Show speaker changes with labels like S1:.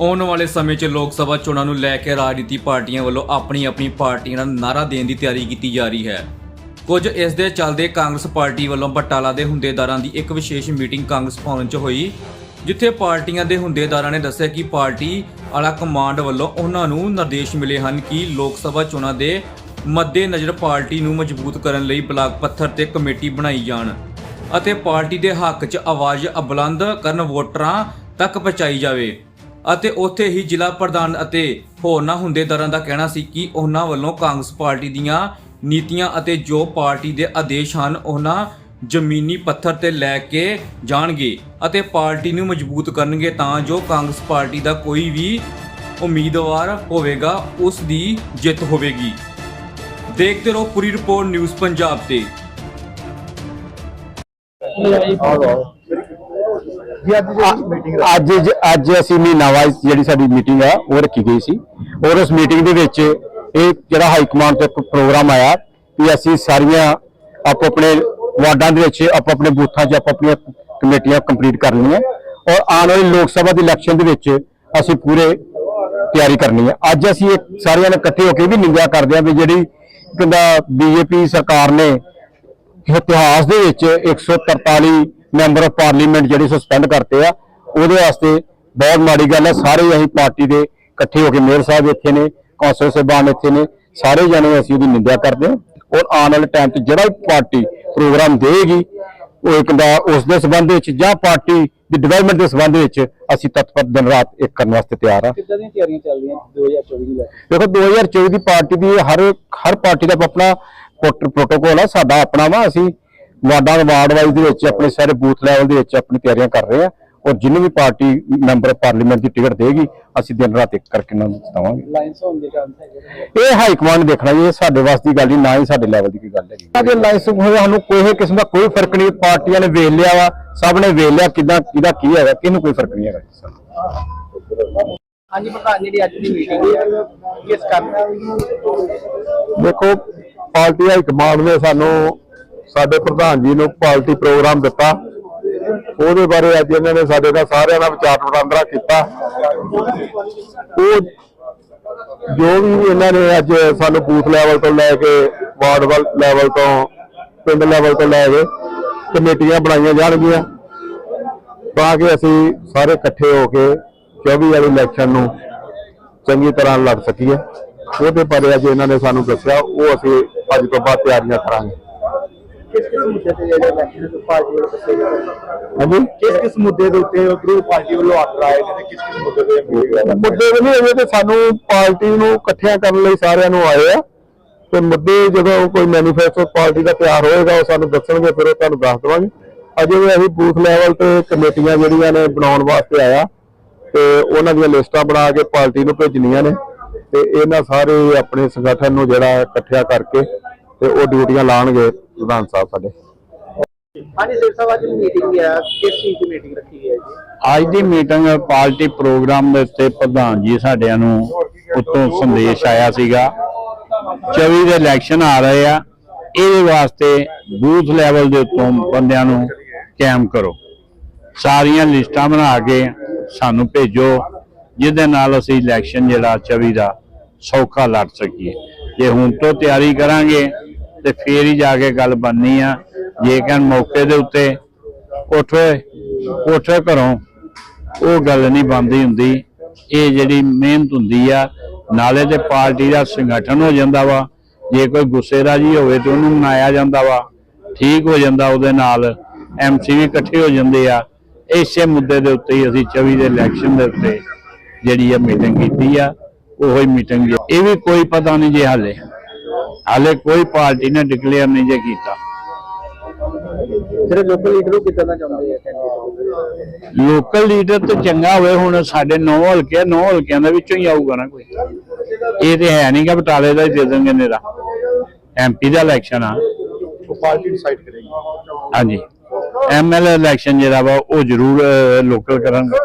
S1: ਆਉਣ ਵਾਲੇ ਸਮੇਂ 'ਚ ਲੋਕ ਸਭਾ ਚੋਣਾਂ ਨੂੰ ਲੈ ਕੇ ਰਾਜਨੀਤੀ ਪਾਰਟੀਆਂ ਵੱਲੋਂ ਆਪਣੀ ਆਪਣੀ ਪਾਰਟੀਆਂ ਦਾ ਨਾਰਾ ਦੇਣ ਦੀ ਤਿਆਰੀ ਕੀਤੀ ਜਾ ਰਹੀ ਹੈ। ਕੁਝ ਇਸ ਦੇ ਚੱਲਦੇ ਕਾਂਗਰਸ ਪਾਰਟੀ ਵੱਲੋਂ ਬਟਾਲਾ ਦੇ ਹੁੰਦੇਦਾਰਾਂ ਦੀ ਇੱਕ ਵਿਸ਼ੇਸ਼ ਮੀਟਿੰਗ ਕਾਂਗਰਸ ਭਵਨ 'ਚ ਹੋਈ, ਜਿੱਥੇ ਪਾਰਟੀਆਂ ਦੇ ਹੁੰਦੇਦਾਰਾਂ ਨੇ ਦੱਸਿਆ ਕਿ ਪਾਰਟੀ ਆਲਾ ਕਮਾਂਡ ਵੱਲੋਂ ਉਹਨਾਂ ਨੂੰ ਨਿਰਦੇਸ਼ ਮਿਲੇ ਹਨ ਕਿ ਲੋਕ ਸਭਾ ਚੋਣਾਂ ਦੇ ਮੱਦੇਨਜ਼ਰ ਪਾਰਟੀ ਨੂੰ ਮਜ਼ਬੂਤ ਕਰਨ ਲਈ ਬਲਾਕ ਪੱਥਰ ਤੇ ਕਮੇਟੀ ਬਣਾਈ ਜਾਣ ਅਤੇ ਪਾਰਟੀ ਦੇ ਹੱਕ 'ਚ ਆਵਾਜ਼ ਅਬਲੰਦ ਕਰਨ ਵੋਟਰਾਂ ਤੱਕ ਪਹੁੰਚਾਈ ਜਾਵੇ। ਅਤੇ ਉੱਥੇ ਹੀ ਜ਼ਿਲ੍ਹਾ ਪ੍ਰਧਾਨ ਅਤੇ ਹੋਰਨਾਂ ਹੁੰਦੇਦਾਰਾਂ ਦਾ ਕਹਿਣਾ ਸੀ ਕਿ ਉਹਨਾਂ ਵੱਲੋਂ ਕਾਂਗਰਸ ਪਾਰਟੀ ਦੀਆਂ ਨੀਤੀਆਂ ਅਤੇ ਜੋ ਪਾਰਟੀ ਦੇ ਆਦੇਸ਼ ਹਨ, ਉਹਨਾਂ ਜ਼ਮੀਨੀ ਪੱਥਰ ਤੇ ਲੈ ਕੇ ਜਾਣਗੇ ਅਤੇ ਪਾਰਟੀ ਨੂੰ ਮਜ਼ਬੂਤ ਕਰਨਗੇ ਤਾਂ ਜੋ ਕਾਂਗਰਸ ਪਾਰਟੀ ਦਾ ਕੋਈ ਵੀ ਉਮੀਦਵਾਰ ਹੋਵੇਗਾ, ਉਸ ਦੀ ਜਿੱਤ ਹੋਵੇਗੀ। ਦੇਖਦੇ ਰਹੋ ਪੂਰੀ ਰਿਪੋਰਟ ਨਿਊਜ਼ ਪੰਜਾਬ ਤੇ।
S2: ਅੱਜ
S3: ਅੱਜ ਅਸੀਂ ਮਹੀਨਾਵਾਰ ਜਿਹੜੀ ਸਾਡੀ ਮੀਟਿੰਗ ਆ ਉਹ ਰੱਖੀ ਗਈ ਸੀ। ਔਰ ਉਸ ਮੀਟਿੰਗ ਦੇ ਵਿੱਚ ਇਹ ਜਿਹੜਾ ਹਾਈ ਕਮਾਂਡ ਤੋਂ ਇੱਕ ਪ੍ਰੋਗਰਾਮ ਆਇਆ ਕਿ ਅਸੀਂ ਸਾਰੀਆਂ ਆਪੋ ਆਪਣੇ ਵਾਰਡਾਂ ਦੇ ਵਿੱਚ ਆਪੋ ਆਪਣੇ ਬੂਥਾਂ 'ਚ ਆਪੋ ਆਪਣੀਆਂ ਕਮੇਟੀਆਂ ਕੰਪਲੀਟ ਕਰ ਲਈਆਂ। ਔਰ ਆਉਣ ਵਾਲੀ ਲੋਕ ਸਭਾ ਦੀ ਇਲੈਕਸ਼ਨ ਦੇ ਵਿੱਚ ਅਸੀਂ ਪੂਰੇ ਤਿਆਰੀ ਕਰਨੀ ਹੈ ਅੱਜ ਅਸੀਂ ਇਹ ਸਾਰਿਆਂ ਨੇ ਇਕੱਠੇ ਹੋ ਕੇ ਵੀ ਨਿੰਦਿਆ ਕਰਦੇ ਹਾਂ ਵੀ ਜਿਹੜੀ ਕਹਿੰਦਾ ਬੀਜੇਪੀ ਸਰਕਾਰ ਨੇ ਇਤਿਹਾਸ ਦੇ ਵਿੱਚ 143 ਮੈਂਬਰ ਆਫ ਪਾਰਲੀਮੈਂਟ ਜਿਹੜੇ ਸਸਪੈਂਡ ਕਰਤੇ ਆ ਉਹਦੇ ਵਾਸਤੇ ਬਹੁਤ ਮਾੜੀ ਗੱਲ ਹੈ ਸਾਰੇ ਅਸੀਂ ਪਾਰਟੀ ਦੇ ਇਕੱਠੇ ਹੋ ਕੇ ਮੇਅਰ ਸਾਹਿਬ ਇੱਥੇ ਨੇ ਕੌਂਸਲ ਸਾਹਿਬਾਨ ਇੱਥੇ ਨੇ ਸਾਰੇ ਜਣੇ ਅਸੀਂ ਉਹਦੀ ਨਿੰਦਿਆ ਕਰਦੇ ਹਾਂ। ਔਰ ਆਉਣ ਵਾਲੇ ਟਾਈਮ 'ਚ ਜਿਹੜਾ ਵੀ ਪਾਰਟੀ ਪ੍ਰੋਗਰਾਮ ਦੇਗੀ ਉਹ ਇੱਕ ਦਾ ਉਸ ਦੇ ਸੰਬੰਧ ਵਿੱਚ ਜਾਂ ਪਾਰਟੀ ਦੀ ਡਿਵੈਲਪਮੈਂਟ ਦੇ ਸੰਬੰਧ ਵਿੱਚ ਅਸੀਂ ਤਤਪਰ ਦਿਨ ਰਾਤ ਇੱਕ ਕਰਨ ਵਾਸਤੇ ਤਿਆਰ ਆ
S2: ਕਿੱਦਾਂ ਦੀਆਂ ਤਿਆਰੀਆਂ ਚੱਲ ਰਹੀਆਂ 2024 ਨੂੰ ਲੈ ਕੇ
S3: ਦੇਖੋ 2024 ਦੀ ਪਾਰਟੀ ਦੀ ਹਰ ਹਰ ਪਾਰਟੀ ਦਾ ਆਪਣਾ ਪ੍ਰੋਟੋਕੋਲ ਆ ਸਾਡਾ ਆਪਣਾ ਵਾ ਅਸੀਂ ਵਾਰਡਾਂ ਵਾਰਡ ਵਾਈਜ਼ ਦੇ ਵਿੱਚ ਆਪਣੇ ਸਾਰੇ ਬੂਥ ਲੈਵਲ ਦੇ ਵਿੱਚ ਆਪਣੀ ਤਿਆਰੀਆਂ ਕਰ ਰਹੇ ਆ। ਔਰ ਜਿਹਨੂੰ ਵੀ ਪਾਰਟੀ ਮੈਂਬਰ ਪਾਰਲੀਮੈਂਟ ਦੀ ਟਿਕਟ ਦੇਗੀ ਅਸੀਂ ਦਿਨ ਰਾਤ ਇੱਕ ਕਰਕੇ ਉਹਨਾਂ ਨੂੰ ਜਿਤਾਵਾਂਗੇ
S2: ਲਾਈਨਸ ਹੋਣ ਦੇ ਚਾਂਸ ਹੈਗੇ
S3: ਇਹ ਹਾਈ ਕਮਾਂਡ ਦੇਖਣਾ ਇਹ ਸਾਡੇ ਵਾਸ ਦੀ ਗੱਲ ਨਹੀਂ ਨਾ ਹੀ ਸਾਡੇ ਲੈਵਲ ਦੀ ਕੋਈ ਗੱਲ ਹੈਗੀ। ਸਾਡੇ ਲਾਇਸੈਂਸ ਹੋਇਆ ਸਾਨੂੰ ਕੋਈ ਕਿਸਮ ਦਾ ਕੋਈ ਫ਼ਰਕ ਨਹੀਂ ਪਾਰਟੀਆਂ ਨੇ ਵੇਖ ਲਿਆ ਵਾ ਸਭ ਨੇ ਵੇਖ ਲਿਆ ਕਿਦਾਂ ਕਿਹਦਾ ਕੀ ਹੈਗਾ ਕਿਹਨੂੰ ਕੋਈ ਫ਼ਰਕ ਨਹੀਂ ਹੈਗਾ ਸਾਨੂੰ।
S2: ਹਾਂਜੀ ਪ੍ਰਧਾਨ ਜਿਹੜੀ ਅੱਜ ਦੀ ਮੀਟਿੰਗ ਹੈ ਕਿਸ ਕਰਨ?
S3: ਦੇਖੋ ਪਾਰਟੀ ਹਾਈ ਕਮਾਂਡ ਨੇ ਸਾਨੂੰ ਸਾਡੇ ਪ੍ਰਧਾਨ ਜੀ ਨੂੰ ਪਾਰਟੀ ਪ੍ਰੋਗਰਾਮ ਦਿੱਤਾ। ਉਹਦੇ ਬਾਰੇ ਅੱਜ ਇਹਨਾਂ ਨੇ ਸਾਡੇ ਨਾਲ ਸਾਰਿਆਂ ਨਾਲ ਵਿਚਾਰ ਵਟਾਂਦਰਾ ਕੀਤਾ। ਉਹ ਜੋ ਵੀ ਇਹਨਾਂ ਨੇ ਅੱਜ ਸਾਨੂੰ ਬੂਥ ਲੈਵਲ ਤੋਂ ਲੈ ਕੇ ਵਾਰਡ ਲੈਵਲ ਤੋਂ ਪਿੰਡ ਲੈਵਲ ਤੋਂ ਲੈ ਕੇ ਕਮੇਟੀਆਂ ਬਣਾਈਆਂ ਜਾਣਗੀਆਂ। ਤਾਂ ਕਿ ਅਸੀਂ ਸਾਰੇ ਇਕੱਠੇ ਹੋ ਕੇ 24 ਵਾਲੀ ਇਲੈਕਸ਼ਨ ਨੂੰ ਚੰਗੀ ਤਰ੍ਹਾਂ ਲੜ ਸਕੀਏ। ਉਹਦੇ ਬਾਰੇ ਅੱਜ ਇਹਨਾਂ ਨੇ ਸਾਨੂੰ ਦੱਸਿਆ। ਉਹ ਅਸੀਂ ਅੱਜ ਤੋਂ ਬਾਅਦ ਤਿਆਰੀਆਂ ਕਰਾਂਗੇ।
S2: ਕਿਸ ਕਿਸ ਮੁੱਦੇ ਤੇ ਜਿਹੜੇ ਇਲੈਕਸ਼ਨ ਤੋਂ ਪਾਰਟੀ ਵੱਲੋਂ ਦੱਸੇ
S3: ਹਾਂਜੀ?
S2: ਕਿਸ ਕਿਸ ਮੁੱਦੇ ਦੇ ਉੱਤੇ ਗਰੂਪ ਪਾਰਟੀ ਵੱਲੋਂ ਆਰਡਰ ਆਏ ਨੇ ਤੇ ਕਿਸ ਕਿਸ ਮੁੱਦੇ ਤੇ
S3: ਵੀ ਨਹੀਂ ਤੇ ਸਾਨੂੰ ਪਾਰਟੀ ਨੂੰ ਇਕੱਠਿਆਂ ਕਰਨ ਲਈ ਸਾਰਿਆਂ ਨੂੰ ਆਏ ਆ। ਤੇ ਮੁੱਦੇ ਜਦੋਂ ਕੋਈ ਮੈਨੀਫੈਸਟੋ ਪਾਰਟੀ ਦਾ ਤਿਆਰ ਹੋਏਗਾ ਉਹ ਸਾਨੂੰ ਦੱਸਣਗੇ ਫਿਰ ਉਹ ਤੁਹਾਨੂੰ ਦੱਸ ਦੇਵਾਂਗੇ। ਅਜੇ ਵੀ ਅਸੀਂ ਬੂਥ ਲੈਵਲ ਤੇ ਕਮੇਟੀਆਂ ਜਿਹੜੀਆਂ ਨੇ ਬਣਾਉਣ ਵਾਸਤੇ ਆਇਆ। ਤੇ ਉਹਨਾਂ ਦੀਆਂ ਲਿਸਟਾਂ ਬਣਾ ਕੇ ਪਾਰਟੀ ਨੂੰ ਭੇਜਣੀਆਂ ਨੇ। ਤੇ ਇਹਨਾਂ ਸਾਰੇ ਆਪਣੇ ਸੰਗਠਨ ਨੂੰ ਜਿਹੜਾ ਇਕੱਠਿਆ ਕਰਕੇ ਤੇ ਉਹ ਡਿਊਟੀਆਂ ਲਾਣਗੇ। ਪ੍ਰਧਾਨ ਸਾਹਿਬ ਸਾਡੇ।
S2: ਹਾਂਜੀ ਸਿਰ ਸਾਹਿਬ ਅੱਜ ਮੀਟਿੰਗ ਹੈ ਕਿਸ ਚੀਜ਼ ਦੀ ਮੀਟਿੰਗ ਰੱਖੀ ਹੈ ਜੀ?
S4: ਅੱਜ ਦੀ ਮੀਟਿੰਗ ਪਾਰਟੀ ਪ੍ਰੋਗਰਾਮ ਦੇ ਉੱਤੇ ਪ੍ਰਧਾਨ ਜੀ ਸਾਡਿਆਂ ਨੂੰ ਉੱਤੋਂ ਸੰਦੇਸ਼ ਆਇਆ ਸੀਗਾ। 24 ਦੇ ਇਲੈਕਸ਼ਨ ਆ ਰਹੇ ਆ। ਇਹਦੇ ਵਾਸਤੇ ਬੂਥ ਲੈਵਲ ਦੇ ਉੱਤੋਂ ਬੰਦਿਆਂ ਨੂੰ ਕਾਇਮ ਕਰੋ। ਸਾਰੀਆਂ ਲਿਸਟਾਂ ਬਣਾ ਕੇ ਸਾਨੂੰ ਭੇਜੋ ਜਿਹਦੇ ਨਾਲ ਅਸੀਂ ਇਲੈਕਸ਼ਨ ਜਿਹੜਾ 24 ਦਾ ਸੌਖਾ ਲੜ ਸਕੀਏ। ਜੇ ਹੁਣ ਤੋਂ ਤਿਆਰੀ ਕਰਾਂਗੇ ਤੇ ਫੇਰ ਹੀ ਜਾ ਕੇ ਗੱਲ ਬਣਨੀ ਆ। ਜੇ ਕਹਿਣ ਮੌਕੇ ਦੇ ਉੱਤੇ ਉਠੇ ਉਠੇ ਘਰੋਂ, ਉਹ ਗੱਲ ਨਹੀਂ ਬੰਦੀ ਹੁੰਦੀ। ਇਹ ਜਿਹੜੀ ਮਿਹਨਤ ਹੁੰਦੀ ਆ, ਨਾਲੇ ਤੇ ਪਾਰਟੀ ਦਾ ਸੰਗਠਨ ਹੋ ਜਾਂਦਾ ਵਾ। ਜੇ ਕੋਈ ਗੁੱਸੇ ਦਾ ਜੀ ਹੋਵੇ ਤੇ ਉਹਨੂੰ ਮਨਾਇਆ ਜਾਂਦਾ ਵਾ। ਠੀਕ ਹੋ ਜਾਂਦਾ ਉਹਦੇ ਨਾਲ ਐਮਸੀ ਵੀ ਇਕੱਠੇ ਹੋ ਜਾਂਦੇ ਆ। ਇਸੇ ਮੁੱਦੇ ਦੇ ਉੱਤੇ ਹੀ ਅਸੀਂ 24 ਦੇ ਇਲੈਕਸ਼ਨ ਦੇ ਉੱਤੇ ਜਿਹੜੀ ਆ ਮੀਟਿੰਗ ਕੀਤੀ ਆ, ਉਹੋ ਮੀਟਿੰਗ ਇਹ ਵੀ ਕੋਈ ਪਤਾ ਨਹੀਂ ਜੇ ਹਾਲੇ। ਹਾਲੇ ਕੋਈ ਪਾਰਟੀ ਨੇ ਡਿਕਲੇਅਰ ਨਹੀਂ ਜੇ ਕੀਤਾ।
S2: ਜਿਹੜੇ ਲੋਕਲ ਲੀਡਰ ਨੂੰ ਕਿੱਦਾਂ ਦਾ ਚਾਹੁੰਦੇ ਆ?
S4: ਲੋਕਲ ਲੀਡਰ ਤੇ ਚੰਗਾ ਹੋਵੇ ਹੁਣ ਸਾਡੇ ਨੌ ਹਲਕੇ ਨੌ ਹਲਕਿਆਂ ਦੇ ਵਿੱਚੋਂ ਹੀ ਆਊਗਾ ਨਾ ਕੋਈ। ਇਹ ਤੇ ਹੈ ਨਹੀਂ ਕਿ ਬਟਾਲੇ ਦਾ ਹੀ ਦੇ ਦੇਣਗੇ ਨੇਰਾ ਐਮਪੀ ਦਾ ਇਲੈਕਸ਼ਨ ਆ।
S2: ਉਹ ਪਾਰਟੀ ਡਿਸਾਈਡ ਕਰੇਗੀ।
S4: ਹਾਂਜੀ। ਐਮਐਲਏ ਇਲੈਕਸ਼ਨ ਜਿਹੜਾ ਵਾ ਉਹ ਜ਼ਰੂਰ ਲੋਕਲ ਕਰਨਗੇ।